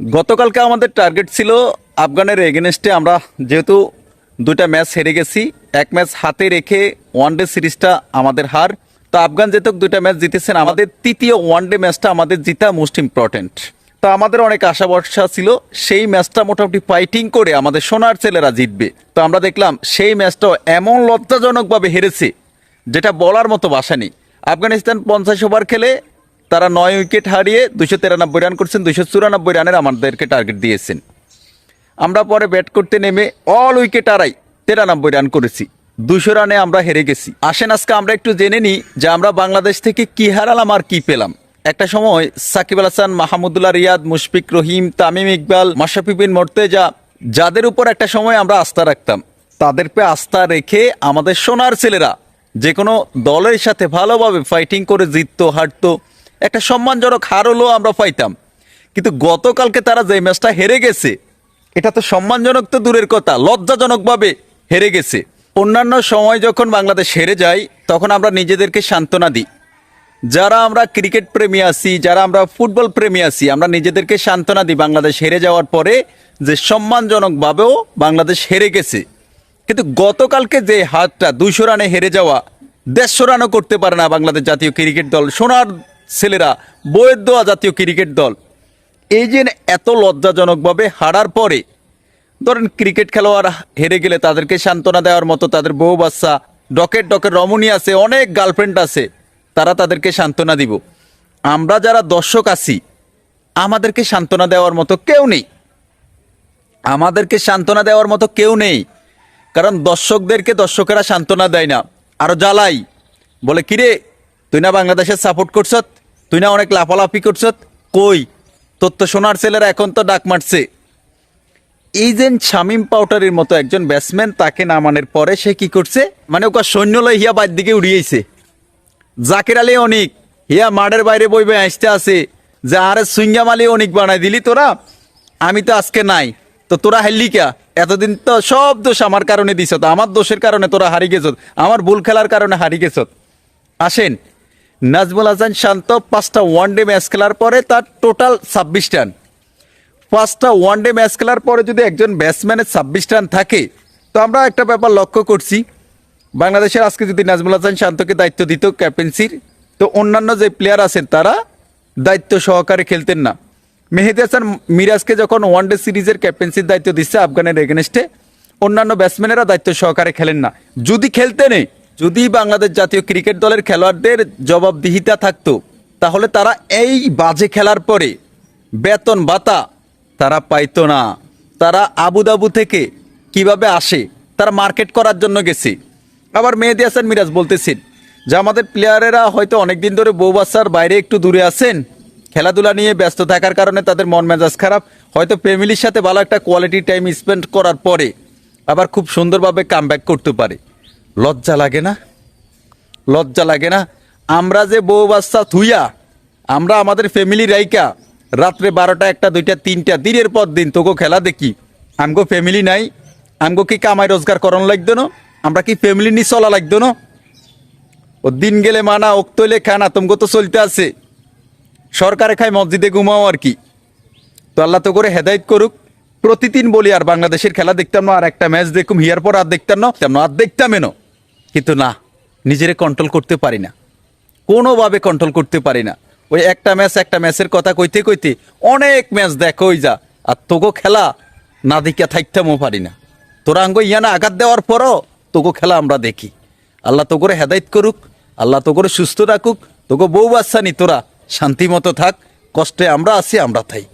গতকালকে আমাদের টার্গেট ছিল আফগানের এগেনস্টে আমরা যেহেতু দুইটা ম্যাচ হেরে গেছি, এক ম্যাচ হাতে রেখে ওয়ান ডে সিরিজটা আমাদের হার। তো আফগান যেহেতু দুইটা ম্যাচ জিতেছেন, আমাদের তৃতীয় ওয়ান ডে ম্যাচটা আমাদের জিতা মোস্ট ইম্পর্টেন্ট তো আমাদের অনেক আশা ভরসা ছিল, সেই ম্যাচটা মোটামুটি ফাইটিং করে আমাদের সোনার ছেলেরা জিতবে। তো আমরা দেখলাম সেই ম্যাচটাও এমন লজ্জাজনকভাবে হেরেছে, যেটা বলার মতো বাসা নেই। আফগানিস্তান পঞ্চাশ ওভার খেলে তারা নয় উইকেট হারিয়ে দুশো তিরানব্বই রান করছেন দুশো চুরানব্বই রানের আমাদেরকে টার্গেট দিয়েছেন। আমরা পরে ব্যাট করতে নেমে অল উইকেট আড়াই তিরানব্বই রান করেছি। দুশো রানে আমরা হেরে গেছি। আসেন, আজকে আমরা একটু জেনে নিই যে আমরা বাংলাদেশ থেকে কি হারালাম আর কি পেলাম। একটা সময় সাকিব আল হাসান, মাহমুদুল্লাহ রিয়াদ, মুশফিক রহিম, তামিম ইকবাল, মাশরাফি বিন মর্তেজা, যাদের উপর একটা সময় আমরা আস্থা রাখতাম, তাদের পে আস্থা রেখে আমাদের সোনার ছেলেরা যে কোনো দলের সাথে ভালোভাবে ফাইটিং করে জিততো, হারতো। একটা সম্মানজনক হার হলেও আমরা পাইতাম। কিন্তু গতকালকে তারা যে ম্যাচটা হেরে গেছে, এটা তো সম্মানজনক তো দূরের কথা, লজ্জাজনকভাবে হেরে গেছে। অন্যান্য সময় যখন বাংলাদেশ হেরে যায়, তখন আমরা নিজেদেরকে সান্ত্বনা দিই। যারা আমরা ক্রিকেট প্রেমী আছি, যারা আমরা ফুটবল প্রেমী আছি, আমরা নিজেদেরকে সান্ত্বনা দিই বাংলাদেশ হেরে যাওয়ার পরে যে সম্মানজনকভাবেও বাংলাদেশ হেরে গেছে। কিন্তু গতকালকে যে হাতটা দুইশো রানে হেরে যাওয়া, দেড়শো রানও করতে পারে না বাংলাদেশ জাতীয় ক্রিকেট দল, সোনার ছেলেরা, বইয়ের দেওয়া জাতীয় ক্রিকেট দল। এই যে এত লজ্জাজনকভাবে হারার পরে, ধরেন ক্রিকেট খেলোয়াড় হেরে গেলে তাদেরকে সান্ত্বনা দেওয়ার মতো তাদের বউ বাচ্চা ডকেট ডকেট রমণী আছে, অনেক গার্লফ্রেন্ড আছে, তারা তাদেরকে সান্ত্বনা দিব। আমরা যারা দর্শক আছি, আমাদেরকে সান্ত্বনা দেওয়ার মতো কেউ নেই। আমাদেরকে সান্ত্বনা দেওয়ার মতো কেউ নেই। কারণ দর্শকদেরকে দর্শকেরা সান্ত্বনা দেয় না। আরও জ্বালাই, বলে, কিরে, তুই না বাংলাদেশের সাপোর্ট করছত তুই না অনেক লাফালাফি করছ কই? তোর তো সোনার ছেলেরা এখন তো ডাক মারছে। এই যে শামিম পাউটারের মতো একজন ব্যাটসম্যান তাকে নামানোর পরে সে কি করছে? মানে ওকে সৈন্য লই হিয়া বাইর দিকে উড়িয়েছে। জাকির আলী অনিক, হিয়া মাঠের বাইরে বইবে আসতে আছে। যে আরে সুইঙ্গাম আলী অনিক বানাই দিলি তোরা? আমি তো আজকে নাই। তো তোরা হারলি কা? এতদিন তো সব দোষ আমার কারণে দিছ আমার দোষের কারণে তোরা হারি গেছ আমার ভুল খেলার কারণে হারি গেছ আসেন নাজমুল হাসান শান্ত পাঁচটা ওয়ান ডে ম্যাচ খেলার পরে তার টোটাল ছাব্বিশ রান পাঁচটা ওয়ান ডে ম্যাচ খেলার পরে যদি একজন ব্যাটসম্যানের ছাব্বিশ রান থাকে, তো আমরা একটা ব্যাপার লক্ষ্য করছি। বাংলাদেশের আজকে যদি নাজমুল হাসান শান্তকে দায়িত্ব দিত ক্যাপ্টেন্সির তো অন্যান্য যে প্লেয়ার আছেন তারা দায়িত্ব সহকারে খেলতেন না। মেহেদি হাসান মিরাজকে যখন ওয়ান ডে সিরিজের ক্যাপ্টেন্সির দায়িত্ব দিচ্ছে আফগানের এগেনস্টে অন্যান্য ব্যাটসম্যানেরা দায়িত্ব সহকারে খেলেন না। যদি খেলতে নেই যদি বাংলাদেশ জাতীয় ক্রিকেট দলের খেলোয়াড়দের জবাবদিহিতা থাকতো, তাহলে তারা এই বাজে খেলার পরে বেতন ভাতা তারা পাইতো না। তারা আবুদাবু থেকে কীভাবে আসে, তারা মার্কেট করার জন্য গেছে। আবার মেহেদি হাসান মিরাজ বলতেছেন যে, আমাদের প্লেয়ারেরা হয়তো অনেকদিন ধরে বউ বাচ্চার বাইরে একটু দূরে আছেন। খেলাধুলা নিয়ে ব্যস্ত থাকার কারণে তাদের মন মেজাজ খারাপ। হয়তো ফ্যামিলির সাথে ভালো একটা কোয়ালিটি টাইম স্পেন্ড করার পরে আবার খুব সুন্দরভাবে কাম করতে পারে। লজ্জা লাগে না? লজ্জা লাগে না? আমরা যে বউ বাচ্চা থুইয়া, আমরা আমাদের ফ্যামিলি রাইকা রাত্রে বারোটা, একটা, দুইটা, তিনটা, দিনের পর দিন তোকে খেলা দেখি। আমগো ফ্যামিলি নাই, আমগো কি কামাই রোজগার করণ লাগতো না? আমরা কি ফ্যামিলি নিয়ে চলা লাগতো না? ও দিন গেলে মানা ওক্তলে খানা, তোমগো তো চলতে আছে। সরকারে খায় মসজিদে ঘুমাও আর কি। তো আল্লাহ তো করে হেদায়ত করুক। প্রতিদিন বলি আর বাংলাদেশের খেলা দেখতাম না, আর একটা ম্যাচ দেখুম, হিয়ার পর আর দেখতাম না আর দেখতাম কিন্তু না, নিজেরে কন্ট্রোল করতে পারি না। কোনোভাবে কন্ট্রোল করতে পারি না। ওই একটা ম্যাচ একটা ম্যাচের কথা কইতে কইতে অনেক ম্যাচ দেখো ওই যা আর তোগো খেলা না দেখিয়া থাকতামও পারি না। তোরা আঙ্গ ইয়ানা আঘাত দেওয়ার পরও তোগো খেলা আমরা দেখি। আল্লাহ তো করে হেদায়ত করুক, আল্লাহ তো করে সুস্থ রাখুক তোকে বউ বাচ্চা নি তোরা, শান্তি মতো থাক, কষ্টে আমরা আছি, আমরা থাই।